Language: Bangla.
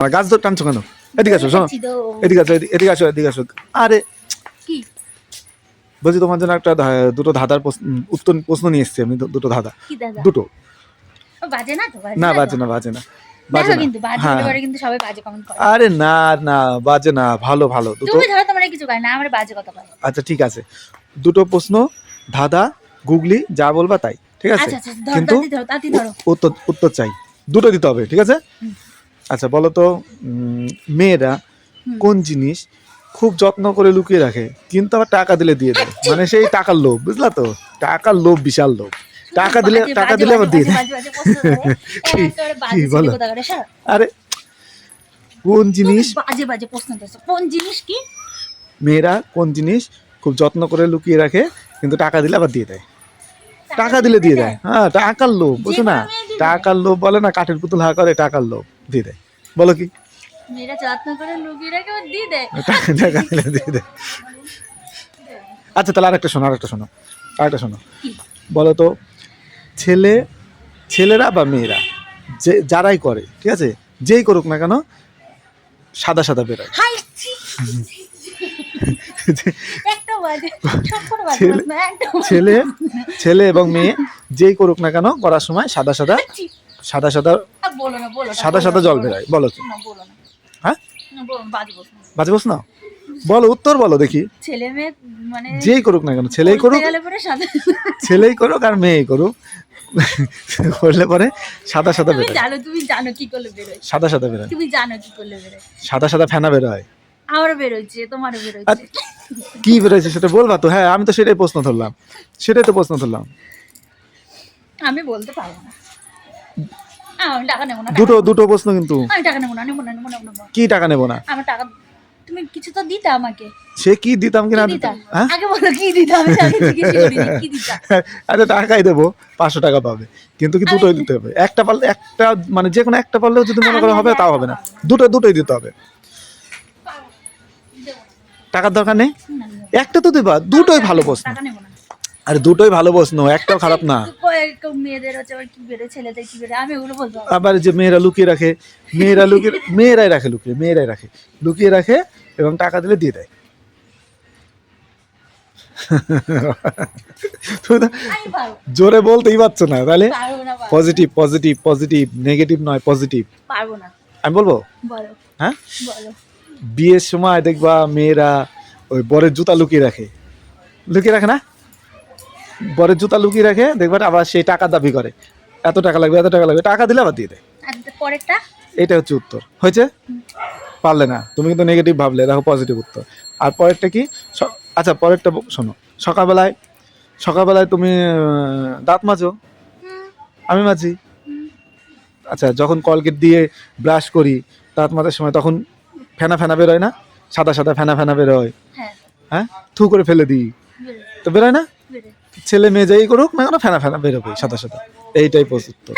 গাছ ধর টানছো কেন? এদিকে আসো শোনো। এদিকে আসো। এদিকে আসো এদিকে আসো আরে বলছি তোমার জন্য একটা দুটো ধাঁধার উত্তর প্রশ্ন নিয়ে এসেছি আমি দুটো ধাঁধা। দুটো। না? বাজে না বাজে না বাজে না। হ্যাঁ। আরে না না বাজে না ভালো ভালো। দুটো আচ্ছা ঠিক আছে। দুটো প্রশ্ন ধাঁধা গুগলি যা বলবা তাই ঠিক আছে? আচ্ছা আচ্ছা কিন্তু উত্তর উত্তর চাই। দুটো দিতে হবে ঠিক আছে। আচ্ছা বলো তো মেয়েরা কোন জিনিস খুব যত্ন করে লুকিয়ে রাখে কিন্তু আবার টাকা দিলে দিয়ে দেয়। মানে সেই টাকার লোভ বুঝলা তো? টাকার লোভ বিশাল লোভ। টাকা দিলে টাকা দিলে আবার দিয়ে দেয়। কি? বলো? আরে কোন জিনিস বাজে বাজে প্রশ্ন কোন জিনিস কি? মেয়েরা কোন জিনিস খুব যত্ন করে লুকিয়ে রাখে কিন্তু টাকা দিলে আবার দিয়ে দেয়। টাকা দিলে দিয়ে দেয়? হ্যাঁ টাকার লোভ বুঝছ না। টাকার লোভ বলে না কাঠের পুতুল হা করে টাকার লোভ দিয়ে দেয়। বলো কি? মেয়েরা যত্ন করে লুকিয়ে দিয়ে দেয়। টাকা টাকা দিয়ে দেয়। আচ্ছা তাহলে আরেকটা শোনো আরেকটা শোনো আরেকটা শোনো। বলো তো ছেলে ছেলেরা বা মেয়েরা যে যারাই করে ঠিক আছে? যেই করুক না কেন সাদা সাদা বেরোয়। ছেলে-। ছেলে এবং মেয়ে যেই করুক না কেন করার সময় সাদা সাদা সাদা সাদা বলো না বলো সাদা সাদা জল বেরোয় বলো কি না বলো না। হ্যাঁ? বাজে বস। না? বলো উত্তর বলো দেখি। ছেলে মেয়ে মানে যেই করুক না কেন ছেলেই করুক। ছেলেই করুক আর মেয়েই করুক। করলে পরে সাদা সাদা বেরোয়। জানো তুমি জানো কি করলে বেরোয়। সাদা সাদা বেরোয়। তুমি জানো কি করলে বেরোয়। সাদা সাদা ফেনা বেরোয়। আমারও বেরোচ্ছে তোমারও বেরোচ্ছে। কি সেটা বলবা তো? হ্যাঁ আমি তো সেটাই প্রশ্ন ধরলাম। সেটাই তো প্রশ্ন ধরলাম। আমি বলতে পারব না। আমি টাকা নেব না দুটো দুটো প্রশ্ন কিন্তু। আমি টাকা নেব না নেব না নেব না নেব না। কি টাকা নেব না? আমার টাকা তুমি কিছু তো দিতা আমাকে। সে কি দিতাম কি না দিতাম হ্যাঁ? আগে বলো কি দিতা? আমি জিজ্ঞেস করিনি কি দিতা? আরে টাকাই দেবো পাঁচশো টাকা পাবে। কিন্তু কি দুটোই দিতে হবে? একটা পারলে একটা মানে যে কোনো একটা পারলেও যদি মনে করো হবে তাও হবে না। দুটো দুটোই দিতে হবে। টাকার দরকার নেই। একটা তো দিবা দুটোই ভালো প্রশ্ন। আরে দুটোই ভালো প্রশ্ন একটাও খারাপ না। কয়েক মেয়েদের হচ্ছে আবার কি বেরোয় ছেলেদের কি বেরোয় আমি ওগুলো বলতে আবার যে মেয়েরা লুকিয়ে রাখে মেয়েরা লুকিয়ে মেয়েরাই রাখে লুকিয়ে মেয়েরাই রাখে। লুকিয়ে রাখে এবং টাকা দিলে দিয়ে দেয়। জোরে বলতেই পারছ না তাহলে পজিটিভ পজিটিভ পজিটিভ নেগেটিভ নয় পজিটিভ পারব না। আমি বলব? বলো। হ্যাঁ? বলো। বিয়ের সময় দেখবা মেয়েরা ওই বরের জুতা লুকিয়ে রাখে। লুকিয়ে রাখে না? বরের জুতা লুকিয়ে রাখে দেখবা আবার সেই টাকা দাবি করে। এত টাকা লাগবে এত টাকা লাগবে টাকা দিলে আবার দিয়ে দেয়। পরেরটা? এটা হচ্ছে উত্তর। হয়েছে? পারলে না তুমি কিন্তু নেগেটিভ ভাবলে দেখো পজিটিভ উত্তর। আর পরেরটা কি? আচ্ছা পরেরটা শোনো। সকালবেলায় সকালবেলায় তুমি দাঁত মাজো? আমি মাজি। আচ্ছা যখন কলগেট দিয়ে ব্রাশ করি দাঁত মাজার সময় তখন ফেনা ফেনা বেরোয় না? সাদা সাদা ফেনা ফেনা বেরোয়। হ্যাঁ। হ্যাঁ? থু করে ফেলে দিই। তো বেরোয় না? ছেলে মেয়ে যাই করুক না কেন ফেনা ফেনা বেরোবে সাদা সাদা। এইটাই উত্তর